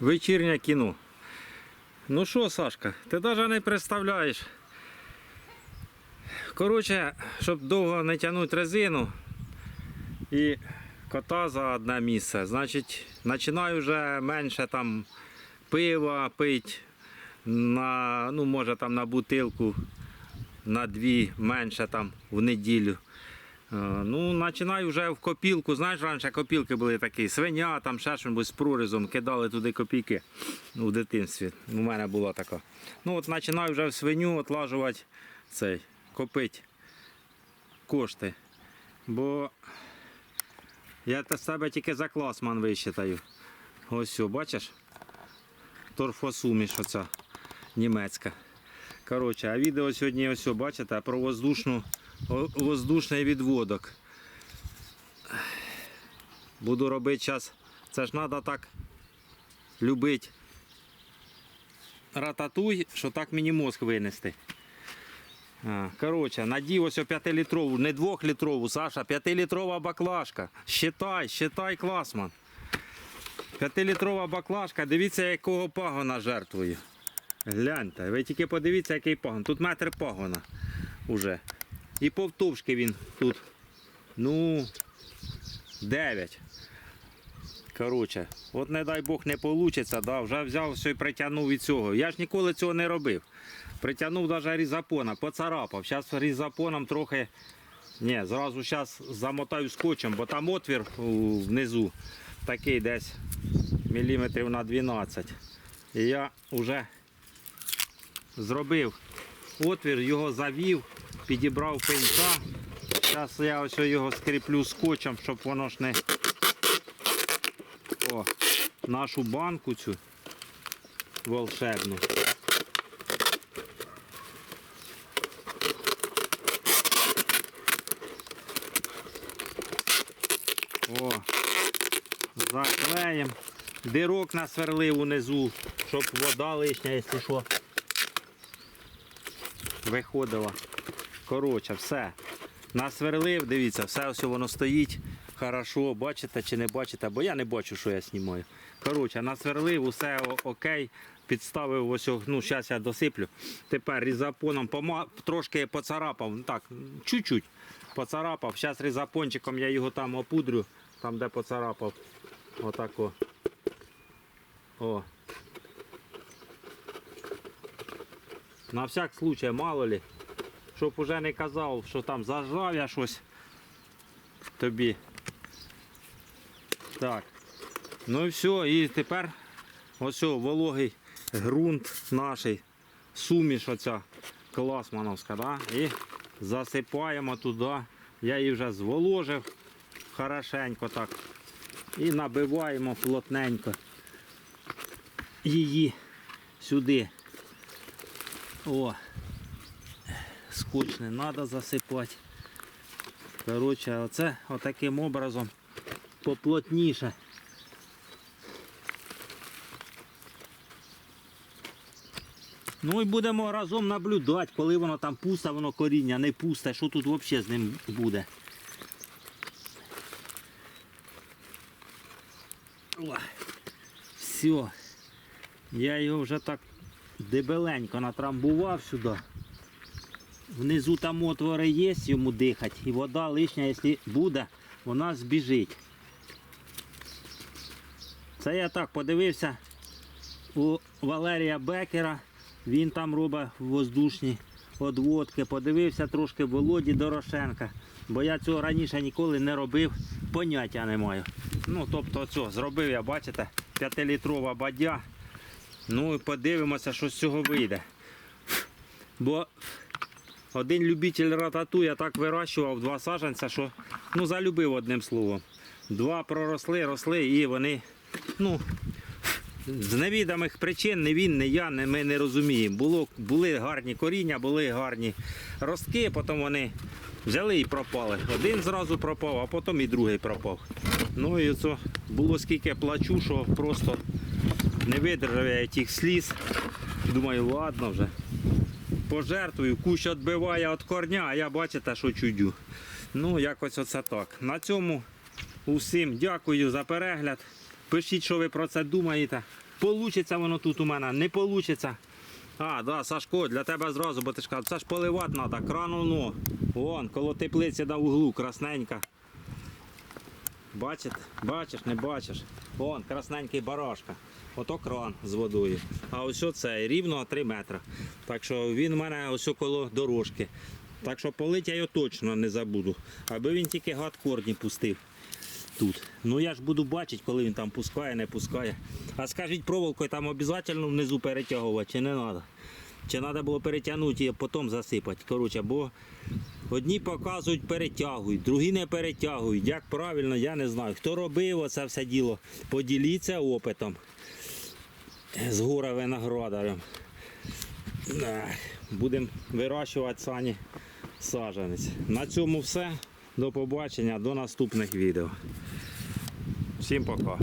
Вечірнє кіно. Ну що, Сашка, ти навіть не представляєш. Коротше, щоб довго не тягнути резину і кота за одне місце, значить, починаю вже менше там пива пити, на, ну, може там на бутилку, на дві менше там в неділю. Е, Ну, починаю вже в копілку. Знаєш, раніше копілки були такі, свиня, там ще щось з прорізом, кидали туди копійки ну, в дитинстві. У мене була така. Ну от починаю вже в свиню отлажувати цей, копити кошти. Бо я та себе тільки за класман вищитаю. Ось все, бачиш? Торфосуміш оця німецька. Коротше, а відео сьогодні ось, бачите, про воздушну, воздушний відводок. Буду робити зараз. Це ж треба так любити рататуй, що так мені мозк винести. Коротше, надів ось 5-літрову, не 2-літрову, Саша, 5-літрова баклажка. Считай, считай, класман. 5-літрова баклажка, дивіться, якого пагона жертвую. Гляньте, ви тільки подивіться, який пагон. Тут метр пагона уже. І повтовшки він тут. Ну, 9. Коротше, от не дай Бог не вийде, да, вже взяв все і притягнув від цього. Я ж ніколи цього не робив. Притягнув навіть різапона, поцарапав. Зараз різапоном трохи. Ні, зразу зараз замотаю скотчем, бо там отвір внизу такий десь міліметрів на 12. І я вже зробив отвір, його завів, підібрав пенька. Зараз я ось його скріплю скотчем, щоб воно ж не О, нашу банку цю волшебну. О, заклеїмо. Дирок насверлив унизу, щоб вода лишня, якщо що, виходила. Коротше, все. Насверлив, дивіться, все ось воно стоїть. Хорошо, бачите чи не бачите, бо я не бачу, що я знімаю. Коротше, насверлив, усе окей. Підставив ось, ну, зараз я досиплю. Тепер різапоном пома... трошки поцарапав, ну, так, чуть-чуть поцарапав. Зараз різапончиком я його там опудрю, там де поцарапав. Отак о. О. На всяк случай, мало ли. Щоб уже не казав, що там зажав я щось тобі. Так. Ну і все, і тепер ось вологий ґрунт наш, суміш оця класмановська, да? і засипаємо туди. Я її вже зволожив хорошенько так. І набиваємо плотненько її сюди. О, скотч треба засипати. Коротше, оце отаким образом поплотніше. Ну і будемо разом наблюдати, коли воно там пусте, воно коріння, не пусте, що тут взагалі з ним буде. Все. Я його вже так дебеленько натрамбував сюди. Внизу там отвори є, йому дихати, і вода лишня, якщо буде, вона збіжить. Це я так подивився у Валерія Бекера. Він там робить воздушні одводки. Подивився трошки Володі Дорошенка. Бо я цього раніше ніколи не робив, поняття не маю. Ну, тобто, оцього зробив я, бачите, 5-літрова бадя. Ну і подивимося, що з цього вийде. Бо один любитель ратату я так вирощував два саджанця, що ну, залюбив одним словом. Два проросли, росли і вони, ну, з невідомих причин не він, не я, не, ми не розуміємо. Було, були гарні коріння, були гарні ростки, потім вони взяли і пропали. Один зразу пропав, а потім і другий пропав. Ну і це було скільки плачу, що просто не видержав я тих сліз. Думаю, ладно вже. Пожертвую, кущ відбиває від корня, а я бачите, що чудю. Ну, якось оце так. На цьому усім дякую за перегляд. Пишіть, що ви про це думаєте. Получиться воно тут у мене, не получиться. А, да, Сашко, для тебе зразу, бо ти ж кажеш, це ж поливати треба, кран воно. Вон, коло теплиці на углу, красненька. Бачите? Бачиш, не бачиш. Вон, красненький барашка. Ото кран з водою. А ось оцей рівно 3 метри. Так що він у мене ось коло дорожки. Так що полить я його точно не забуду. Аби він тільки гад корні пустив тут. Ну я ж буду бачити, коли він там пускає, не пускає. А скажіть, проволокою там обов'язково внизу перетягувати чи не треба? Чи треба було перетягнути і потім засипати? Коротше, бо одні показують, перетягують, другі не перетягують. Як правильно, я не знаю. Хто робив оце все діло, поділіться опитом з гора виноградарем. Будемо вирощувати сані саджанець. На цьому все. До побачення, до наступних відео. Всім пока.